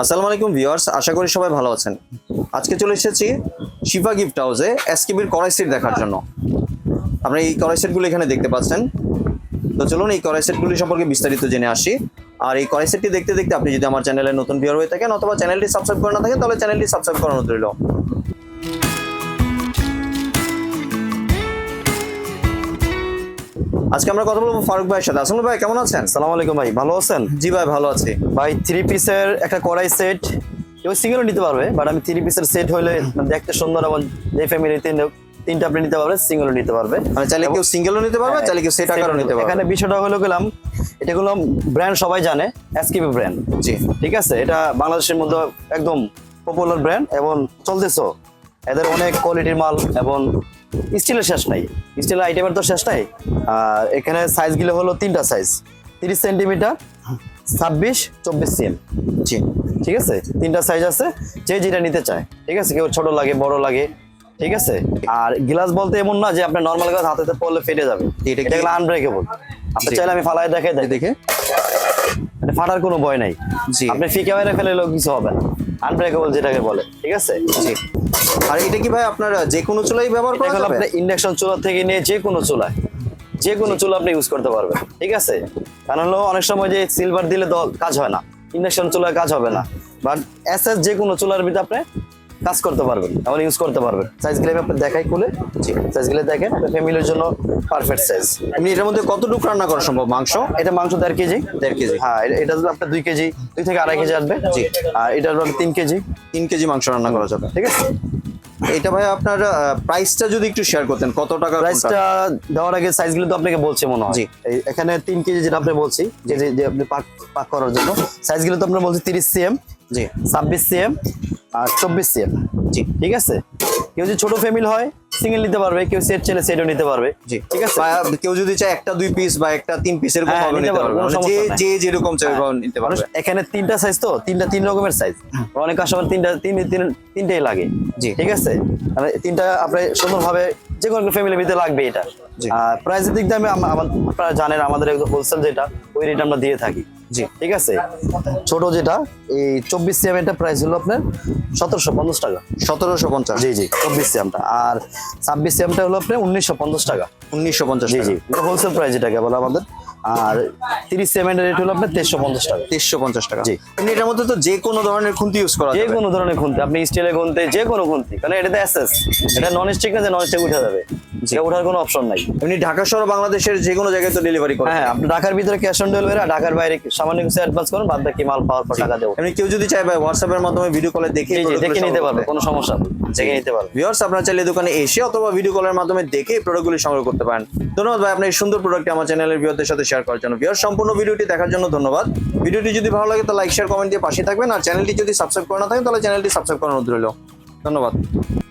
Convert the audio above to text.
আসসালামু আলাইকুম ভিউয়ার্স, আশা করি সবাই ভালো আছেন। আজকে চলে এসেছি শিফা গিফট হাউসে এসকেবির কড়াই সেট দেখার জন্য। আপনারা এই কড়াই সেটগুলো এখানে দেখতে পাচ্ছেন। তো চলুন এই কড়াই সেটগুলি সম্পর্কে বিস্তারিত জেনে আসি। আর এই কড়াই সেটটি দেখতে দেখতে আপনি যদি আমার চ্যানেলে নতুন ভিউয়ার হয়ে থাকেন অথবা চ্যানেলটি সাবস্ক্রাইব করে না থাকেন, তাহলে চ্যানেলটি সাবস্ক্রাইব করানো রইল। আজকে আমরা কথা বলব ফারুক ভাইয়ের সাথে। আসলে ভাই কেমন আছেন? সালাম আলাইকুম ভাই ভালো আছেন? জি ভাই ভালো আছি। ভাই থ্রি পিসের একটা কড়াই সেট কেউ সিঙ্গেলও নিতে পারবে বাট আমি থ্রি পিসের সেট হলে দেখতে সুন্দর এবং যে ফ্যামিলি তিনটা আপনি নিতে পারবে সিঙ্গেলও নিতে পারবে। মানে চাইলে কেউ সিঙ্গেলও নিতে পারবে চাইলে কেউ সেট আকারও নিতে পারবে। এখানে বিষয়টা হলো গেলাম এটা হলো ব্র্যান্ড সবাই জানে এসকিপি ব্র্যান্ড জি। ঠিক আছে? এটা বাংলাদেশের মধ্যে একদম পপুলার ব্র্যান্ড এবং চলতেছো। এদের অনেক কোয়ালিটির মাল এবং স্টিলের শেষ নাই। স্টিলের আইটেমের তো শেষ নাই। আর এখানে সাইজগুলো হলো তিনটা সাইজ তিরিশ সেন্টিমিটার ছাব্বিশ চব্বিশ সিএম জি। ঠিক আছে? তিনটা সাইজ আছে যে যেটা নিতে চায়। ঠিক আছে? কেউ ছোট লাগে বড় লাগে। ঠিক আছে? আর গ্লাস বলতে এমন না যে আপনার নর্মাল গ্লাস হাতে পড়লে ফেটে যাবে। এটা আনব্রেকেবল আপনি চাইলে আমি ফালাই দেখাই দেয় দেখে। এটা ফাটার কোনো ভয় নাই। জি। আপনি ফিকে মেরে ফেলেলেও কিছু হবে না। আনব্রেকেবল যেটাকে বলে। ঠিক আছে? জি। আর এটা কি ভাই আপনার যে কোনো চুলাই ব্যবহার করা যাবে? আপনার ইন্ডাকশন চুলা থেকে নিয়ে যে কোনো চুলায় যে কোনো চুলা আপনি ইউজ করতে পারবেন ঠিক আছে? কারণ হলো অনেক সময় যে সিলভার দিলে তো কাজ হয় না ইন্ডাকশন চুলায় কাজ হবে না। বাট এস এস যে কোনো চুলার ভিতরে আপনি কাজ করতে পারবেন এবং ইউজ করতে পারবেন। সাইজগুলো আমি আপনি দেখাই খুলে। জি সাইজগুলো দেখেন ফ্যামিলির জন্য পারফেক্ট সাইজ এমনি এটার মধ্যে কতটুকু রান্না করা সম্ভব মাংস? এটা মাংস দেড় কেজি। দেড় কেজি। হ্যাঁ এটা- আপনার দুই কেজি দুই থেকে আড়াই কেজি আসবে। জি। আর এটা তিন কেজি। তিন কেজি মাংস রান্না করা যাবে। ঠিক আছে? এটা ভাই আপনার প্রাইসটা যদি একটু শেয়ার করতেন কত টাকা প্রাইসটা দেওয়ার আগে সাইজগুলো তো আপনাকে বলছে মনে হয়। জি। এখানে তিন কেজি যেটা আপনি বলছি যে যে- যে আপনি পাক পাক করার জন্য। সাইজগুলো তো আপনার বলছি তিরিশ সিএম জি। ছাব্বিশ সিএম আর চব্বিশ সিএম জি। ঠিক আছে? কেউ যদি ছোট ফ্যামিলি হয় সিঙ্গেল নিতে পারবে কেউ সেট ছেলে সেটও নিতে পারবে। জি। ঠিক আছে? কেউ যদি চায় একটা দুই পিস বা একটা তিন পিস এরকম হ্যাঁ, ভাবে নিতে পারবে, মানে যে যে যেরকম চাই ওরকম নিতে পারবে। এখানে তিনটা সাইজ তো? তিনটা তিন রকমের সাইজ অনেক কাস্টমার তিনটা তিন তিন তিনটাই লাগে। জি। ঠিক আছে? মানে তিনটা আপনি সুন্দরভাবে যে কোনো ফ্যামিলির ভিতরে লাগবে এটা। আর প্রাইসের দিক দিয়ে আমি আপনারা জানেন আমাদের একদম হোলসেল যেটা ওই রেট আমরা দিয়ে থাকি। জি। ঠিক আছে? ছোট যেটা এই চব্বিশ সিএম এটা প্রাইস হলো আপনার সতেরোশো পঞ্চাশ টাকা। সতেরোশো পঞ্চাশ। জি জি চব্বিশ সিএমটা আর ছাব্বিশ সিএমটা হলো আপনার উনিশশো পঞ্চাশ টাকা। উনিশশো পঞ্চাশ জি জি। হোলসেল প্রাইস যেটা কেবল আমাদের। আর তিরিশ সিএমের রেট হলো আপনার তেইশশো পঞ্চাশ টাকা। তেইশশো পঞ্চাশ টাকা। জি। এমনি এটার মধ্যে তো যে কোনো ধরনের খুন্তি ইউজ করা যে কোনো ধরনের খুন্তি আপনি স্টিলের খুন্তি যে কোনো খুন্তি কারণ এটাতে অ্যাসেস এটা নন স্টিক না যে নন স্টিক উঠে যাবে। এটা ওঠার কোনো অপশন নাই। এমনি ঢাকা শহর বাংলাদেশের যে কোনো জায়গায় তো ডেলিভারি করে হ্যাঁ আপনি ঢাকার ভিতরে ক্যাশ অন ডেলিভারি আর ঢাকার বাইরে সামান্য কিছু অ্যাডভান্স করুন বাদ বাকি মাল পাওয়ার পর টাকা দেবো। এমনি কেউ যদি চায় ভাই হোয়াটসঅ্যাপের মাধ্যমে ভিডিও কলে দেখে দেখে নিতে পারবে কোনো সমস্যা নেই দেখে নিতে পারবে। ভিউয়ার্স আপনারা চাইলে দোকানে এসে অথবা ভিডিও কলের মাধ্যমে দেখে প্রোডাক্টগুলি সংগ্রহ করতে পারেন। ধন্যবাদ ভাই আপনার এই সুন্দর প্রোডাক্টটি আমার চ্যানেলের ভিউয়ারদের সাথে শেয়ার করার জন্য। ভিউয়ার সম্পূর্ণ ভিডিওটি দেখার জন্য ধন্যবাদ। ভিডিওটি যদি ভালো লাগে, তাহলে লাইক শেয়ার কমেন্ট দিয়ে পাশে থাকবেন। আর চ্যানেলটি যদি সাবস্ক্রাইব করে না থাকেন, তাহলে চ্যানেলটি সাবস্ক্রাইব করানো রইল। ধন্যবাদ।